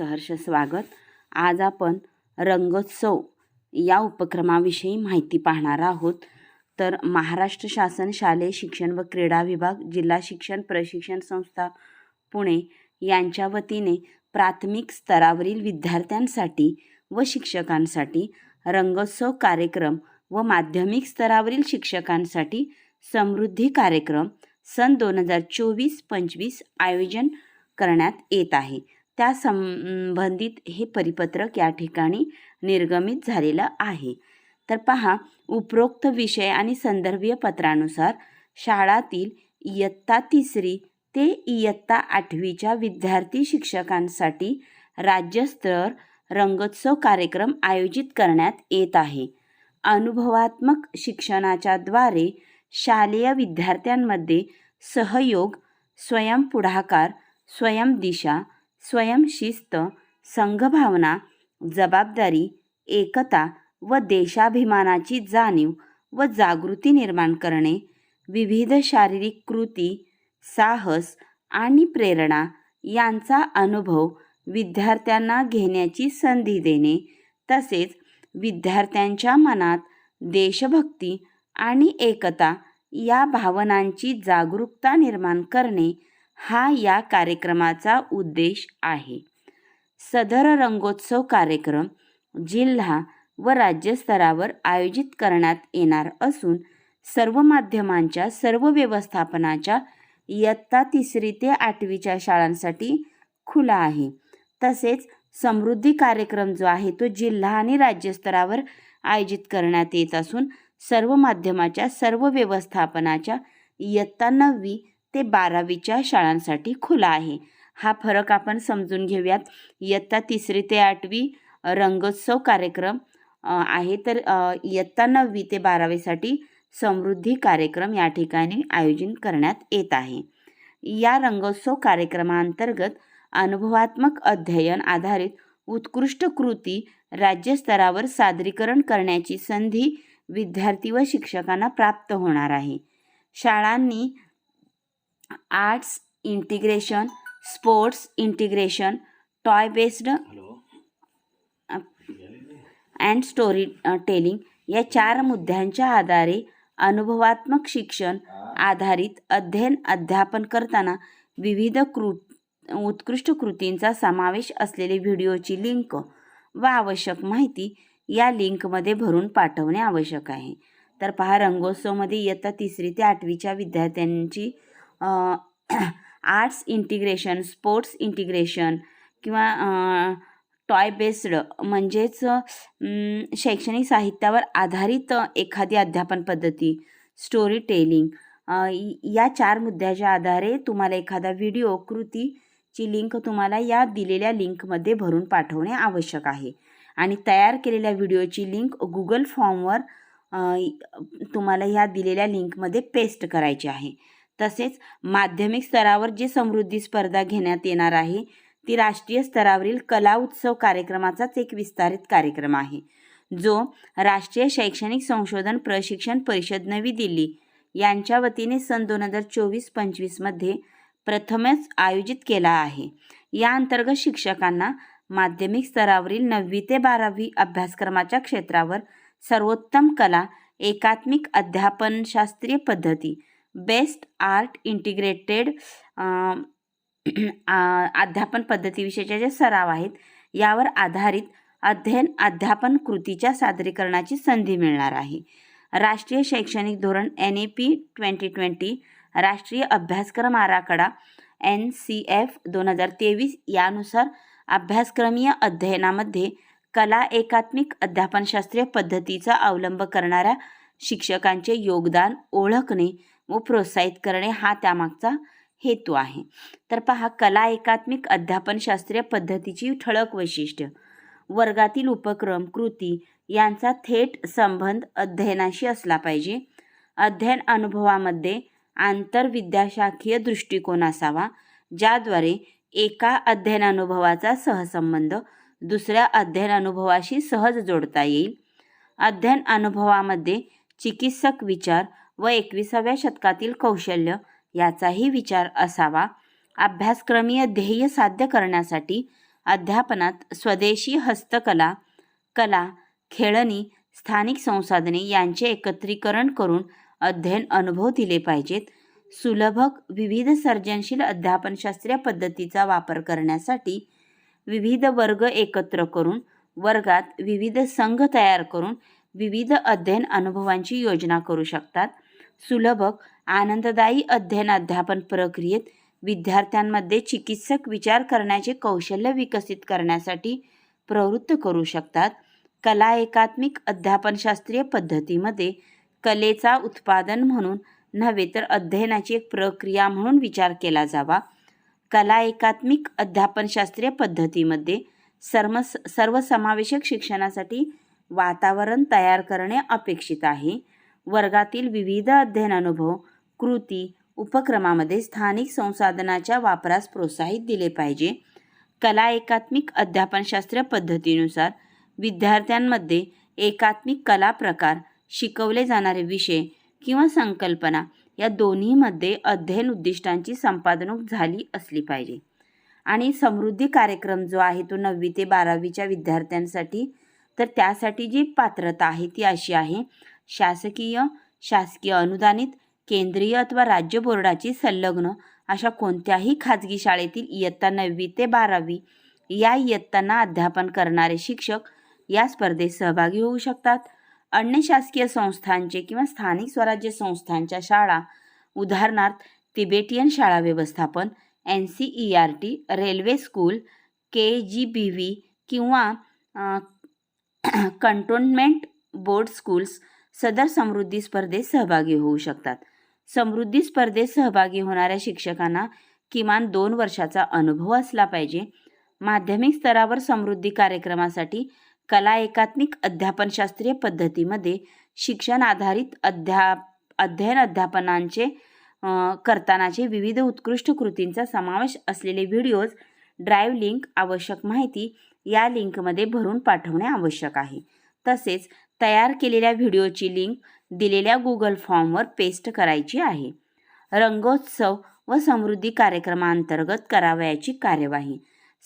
सहर्ष स्वागत. आज आपण रंगोत्सव या उपक्रमाविषयी माहिती पाहणार आहोत. तर महाराष्ट्र शासन शालेय शिक्षण व क्रीडा विभाग जिल्हा शिक्षण प्रशिक्षण संस्था पुणे यांच्या वतीने प्राथमिक स्तरावरील विद्यार्थ्यांसाठी व शिक्षकांसाठी रंगोत्सव कार्यक्रम व माध्यमिक स्तरावरील शिक्षकांसाठी समृद्धी कार्यक्रम सन दोन हजार चोवीस पंचवीस आयोजन करण्यात येत आहे. त्या संबंधित हे परिपत्रक या ठिकाणी निर्गमित झालेलं आहे. तर पहा उपरोक्त विषय आणि संदर्भीय पत्रानुसार शाळातील इयत्ता तिसरी ते इयत्ता आठवीच्या विद्यार्थी शिक्षकांसाठी राज्यस्तर रंगोत्सव कार्यक्रम आयोजित करण्यात येत आहे. अनुभवात्मक शिक्षणाच्या द्वारे शालेय विद्यार्थ्यांमध्ये सहयोग स्वयंपुढाकार स्वयंदिशा स्वयंशिस्त संघभावना जबाबदारी एकता व देशाभिमानाची जाणीव व जागृती निर्माण करणे विविध शारीरिक कृती साहस आणि प्रेरणा यांचा अनुभव विद्यार्थ्यांना घेण्याची संधी देणे तसेच विद्यार्थ्यांच्या मनात देशभक्ती आणि एकता या भावनांची जागरूकता निर्माण करणे हा या कार्यक्रमाचा उद्देश आहे. सदर रंगोत्सव कार्यक्रम जिल्हा व राज्यस्तरावर आयोजित करण्यात येणार असून सर्व माध्यमांच्या सर्व व्यवस्थापनाच्या इयत्ता तिसरी ते आठवीच्या शाळांसाठी खुला आहे. तसेच समृद्धी कार्यक्रम जो आहे तो जिल्हा आणि राज्यस्तरावर आयोजित करण्यात येत असून सर्व माध्यमाच्या सर्व व्यवस्थापनाच्या इयत्ता नववी ते बारावीच्या शाळांसाठी खुला आहे. हा फरक आपण समजून घेऊयात. इयत्ता तिसरी ते आठवी रंगोत्सव कार्यक्रम आहे. तर इयत्ता नववी ते बारावीसाठी समृद्धी कार्यक्रम या ठिकाणी आयोजन करण्यात येत आहे. या रंगोत्सव कार्यक्रमाअंतर्गत अनुभवात्मक अध्ययन आधारित उत्कृष्ट कृती राज्यस्तरावर सादरीकरण करण्याची संधी विद्यार्थी व शिक्षकांना प्राप्त होणार आहे. शाळांनी arts integration sports integration toy based and story telling या चार मुद्द्यांच्या आधारे अनुभवात्मक शिक्षण आधारित अध्ययन अध्यापन करताना विविध कृ उत्कृष्ट कृतींचा समावेश असलेले व्हिडिओची लिंक व आवश्यक माहिती या लिंकमध्ये भरून पाठवणे आवश्यक आहे. तर पहा रंगोत्सवमध्ये इयत्ता तिसरी ते आठवीच्या विद्यार्थ्यांची आर्ट्स इंटिग्रेशन स्पोर्ट्स इंटिग्रेशन किंवा टॉय बेस्ड म्हणजेच शैक्षणिक साहित्यावर आधारित एखादी अध्यापन पद्धती स्टोरी टेलिंग या चार मुद्द्याच्या आधारे तुम्हाला एखादा व्हिडिओ कृतीची लिंक तुम्हाला या दिलेल्या लिंकमध्ये भरून पाठवणे आवश्यक आहे. आणि तयार केलेल्या व्हिडिओची लिंक गुगल फॉर्मवर तुम्हाला ह्या दिलेल्या लिंकमध्ये पेस्ट करायची आहे. तसेच माध्यमिक स्तरावर जी समृद्धी स्पर्धा घेण्यात येणार आहे ती राष्ट्रीय स्तरावरील कला उत्सव कार्यक्रमाचाच एक विस्तारित कार्यक्रम आहे. जो राष्ट्रीय शैक्षणिक संशोधन प्रशिक्षण परिषद नवी दिल्ली यांच्या वतीने सन दोन हजार चोवीस पंचवीसमध्ये प्रथमच आयोजित केला आहे. या अंतर्गत शिक्षकांना माध्यमिक स्तरावरील नववी ते बारावी अभ्यासक्रमाच्या क्षेत्रावर सर्वोत्तम कला एकात्मिक अध्यापन शास्त्रीय पद्धती बेस्ट आर्ट इंटिग्रेटेड अध्यापन पद्धतीविषयीच्या जे सराव आहेत यावर आधारित अध्ययन अध्यापन कृतीच्या सादरीकरणाची संधी मिळणार आहे. राष्ट्रीय शैक्षणिक धोरण N E P twenty twenty राष्ट्रीय अभ्यासक्रम आराखडा एन सी एफ दोन हजार तेवीस यानुसार अभ्यासक्रमीय अध्ययनामध्ये कला एकात्मिक अध्यापनशास्त्रीय पद्धतीचा अवलंब करणाऱ्या शिक्षकांचे योगदान ओळखणे व प्रोत्साहित करणे हा त्यामागचा हेतू आहे. तर पहा कला एकात्मिक अध्यापनशास्त्रीय पद्धतीची ठळक वैशिष्ट्य. वर्गातील उपक्रम कृती यांचा थेट संबंध अध्ययनाशी असला पाहिजे. अध्ययन अनुभवामध्ये आंतरविद्याशाखीय दृष्टिकोन असावा ज्याद्वारे एका अध्ययन अनुभवाचा सहसंबंध दुसऱ्या अध्ययन अनुभवाशी सहज जोडता येईल. अध्ययन अनुभवामध्ये चिकित्सक विचार व एकविसाव्या शतकातील कौशल्य याचाही विचार असावा. अभ्यासक्रमीय ध्येय साध्य करण्यासाठी अध्यापनात स्वदेशी हस्तकला कला खेळणी स्थानिक संसाधने यांचे एकत्रीकरण करून अध्ययन अनुभव दिले पाहिजेत. सुलभक विविध सर्जनशील अध्यापनशास्त्रीय पद्धतीचा वापर करण्यासाठी विविध वर्ग एकत्र करून वर्गात विविध संघ तयार करून विविध अध्ययन अनुभवांची योजना करू शकतात. सुलभक आनंददायी अध्ययन अध्यापन प्रक्रियेत विद्यार्थ्यांमध्ये चिकित्सक विचार करण्याचे कौशल्य विकसित करण्यासाठी प्रवृत्त करू शकतात. कला एकात्मिक अध्यापनशास्त्रीय पद्धतीमध्ये कलेचा उत्पादन म्हणून नव्हे तर अध्ययनाची एक प्रक्रिया म्हणून विचार केला जावा. कला एकात्मिक अध्यापनशास्त्रीय पद्धतीमध्ये सर्व सर्वसमावेशक शिक्षणासाठी वातावरण तयार करणे अपेक्षित आहे. वर्गातील विविध अध्ययन अनुभव कृती उपक्रमामध्ये स्थानिक संसाधनाच्या वापरास प्रोत्साहित दिले पाहिजे. कला एकात्मिक अध्यापनशास्त्र पद्धतीनुसार विद्यार्थ्यांमध्ये एकात्मिक कला प्रकार शिकवले जाणारे विषय किंवा संकल्पना या दोन्हीमध्ये अध्ययन उद्दिष्टांची संपादनूक झाली असली पाहिजे. आणि समृद्धी कार्यक्रम जो आहे तो नववी ते बारावीच्या विद्यार्थ्यांसाठी तर त्यासाठी जी पात्रता आहे ती अशी आहे शासकीय शासकीय अनुदानित केंद्रीय अथवा राज्य बोर्डाची संलग्न अशा कोणत्याही खाजगी शाळेतील इयत्ता नववी ते बारावी या इयत्तांना अध्यापन करणारे शिक्षक या स्पर्धेत सहभागी होऊ शकतात. अन्य शासकीय संस्थांचे किंवा स्थानिक स्वराज्य संस्थांच्या शाळा उदाहरणार्थ तिबेटियन शाळा व्यवस्थापन N C E R T railway school K G B V किंवा कंटोनमेंट बोर्ड स्कूल्स सदर समृद्धी स्पर्धेत सहभागी होऊ शकतात. समृद्धी स्पर्धेत सहभागी होणाऱ्या शिक्षकांना किमान दोन वर्षाचा अनुभव असला पाहिजे. माध्यमिक स्तरावर समृद्धी कार्यक्रमासाठी कला एकात्मिक अध्यापनशास्त्रीय पद्धतीमध्ये शिक्षण आधारित अध्या अध्ययन अध्यापनांचे करतानाचे विविध उत्कृष्ट कृतींचा समावेश असलेले व्हिडिओज ड्राईव्ह लिंक आवश्यक माहिती या लिंकमध्ये भरून पाठवणे आवश्यक आहे. तसेच तयार केलेल्या व्हिडिओची लिंक दिलेल्या गुगल फॉर्मवर पेस्ट करायची आहे. रंगोत्सव व समृद्धी कार्यक्रमाअंतर्गत करावयाची कार्यवाही.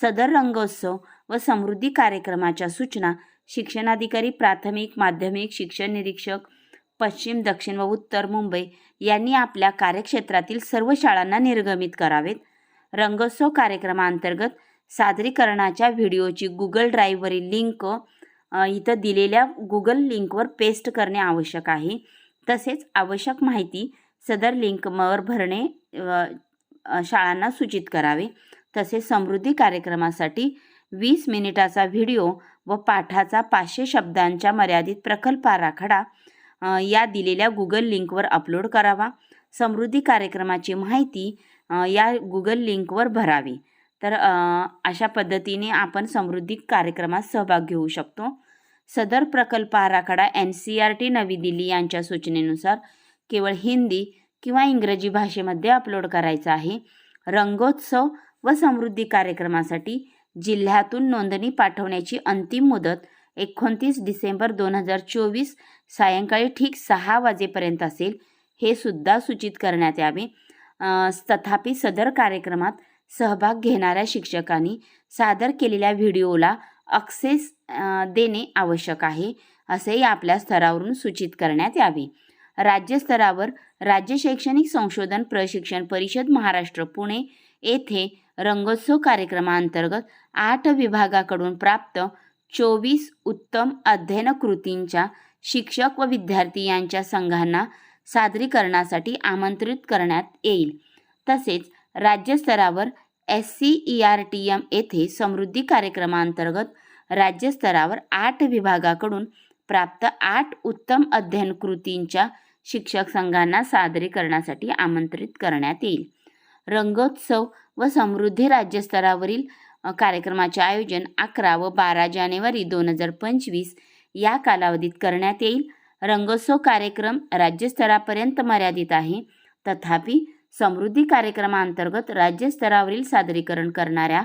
सदर रंगोत्सव व समृद्धी कार्यक्रमाच्या सूचना शिक्षणाधिकारी प्राथमिक माध्यमिक शिक्षण निरीक्षक पश्चिम दक्षिण व उत्तर मुंबई यांनी आपल्या कार्यक्षेत्रातील सर्व शाळांना निर्गमित करावेत. रंगोत्सव कार्यक्रमांतर्गत सादरीकरणाच्या व्हिडिओची गुगल ड्राईव्हवरील लिंक इथं दिलेल्या गुगल लिंकवर पेस्ट करणे आवश्यक आहे. तसेच आवश्यक माहिती सदर लिंकवर भरणे शाळांना सूचित करावे. तसेच समृद्धी कार्यक्रमासाठी वीस मिनिटाचा व्हिडिओ व पाठाचा पाचशे शब्दांच्या मर्यादित प्रकल्प आराखडा या दिलेल्या गुगल लिंकवर अपलोड करावा. समृद्धी कार्यक्रमाची माहिती या गुगल लिंकवर भरावी. तर अशा पद्धतीने आपण समृद्धी कार्यक्रमात सहभाग घेऊ शकतो. सदर प्रकल्प आराखडा एन सी आर टी नवी दिल्ली यांच्या सूचनेनुसार केवळ हिंदी किंवा इंग्रजी भाषेमध्ये अपलोड करायचा आहे. रंगोत्सव व समृद्धी कार्यक्रमासाठी जिल्ह्यातून नोंदणी पाठवण्याची अंतिम मुदत एकोणतीस डिसेंबर दोन हजार चोवीस सायंकाळी ठीक सहा वाजेपर्यंत असेल हे सुद्धा सूचित करण्यात यावे. तथापि सदर कार्यक्रमात सहभाग घेणाऱ्या शिक्षकांनी सादर केलेल्या व्हिडिओला अक्सेस देणे आवश्यक आहे असेही आपल्या स्तरावरून सूचित करण्यात यावे. राज्यस्तरावर राज्य शैक्षणिक संशोधन प्रशिक्षण परिषद महाराष्ट्र पुणे येथे रंगोत्सव कार्यक्रमाअंतर्गत आठ विभागाकडून प्राप्त चोवीस उत्तम अध्ययन कृतींच्या शिक्षक व विद्यार्थी यांच्या संघांना सादरीकरणासाठी आमंत्रित करण्यात येईल. तसेच राज्यस्तरावर S C E R T M येथे समृद्धी कार्यक्रमांतर्गत राज्यस्तरावर आठ विभागाकडून प्राप्त आठ उत्तम अध्ययन कृतींच्या शिक्षक संघांना सादरीकरणासाठी आमंत्रित करण्यात येईल. रंगोत्सव व समृद्धी राज्यस्तरावरील कार्यक्रमाचे आयोजन अकरा व बारा जानेवारी दोन हजार पंचवीस या कालावधीत करण्यात येईल. रंगोत्सव कार्यक्रम राज्यस्तरापर्यंत मर्यादित आहे. तथापि समृद्धी कार्यक्रमांतर्गत राज्यस्तरावरील सादरीकरण करणाऱ्या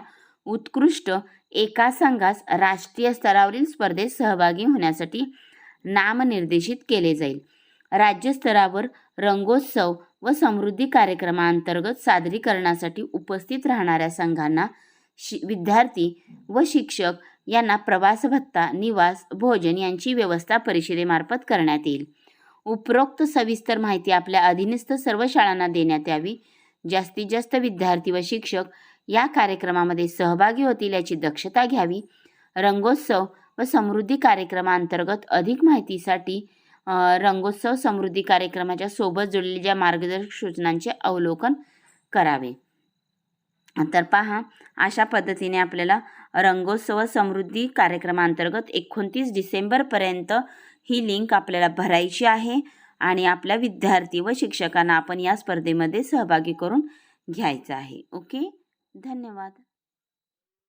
उत्कृष्ट एका संघास राष्ट्रीय स्तरावरील स्पर्धेत सहभागी होण्यासाठी नामनिर्देशित केले जाईल. राज्यस्तरावर रंगोत्सव व समृद्धी कार्यक्रमांतर्गत सादरीकरणासाठी उपस्थित राहणाऱ्या संघांना शि विद्यार्थी व शिक्षक यांना प्रवास भत्ता निवास भोजन यांची व्यवस्था परिषदेमार्फत करण्यात येईल. उपरोक्त सविस्तर माहिती आपल्या अधीनस्थ सर्व शाळांना देण्यात यावी. जास्तीत जास्त विद्यार्थी व शिक्षक या कार्यक्रमामध्ये सहभागी होतील याची दक्षता घ्यावी. रंगोत्सव व समृद्धी कार्यक्रमाअंतर्गत अधिक माहितीसाठी रंगोत्सव समृद्धी कार्यक्रमाच्या सोबत जोडलेल्या ज्या मार्गदर्शक सूचनांचे अवलोकन करावे. तर पहा अशा पद्धतीने आपल्याला रंगोत्सव समृद्धी कार्यक्रमांतर्गत एकोणतीस डिसेंबरपर्यंत ही लिंक आपल्याला भरायची आहे आणि आपल्या विद्यार्थी व शिक्षकांना आपण या स्पर्धेमध्ये सहभागी करून घ्यायचं आहे. ओके? धन्यवाद.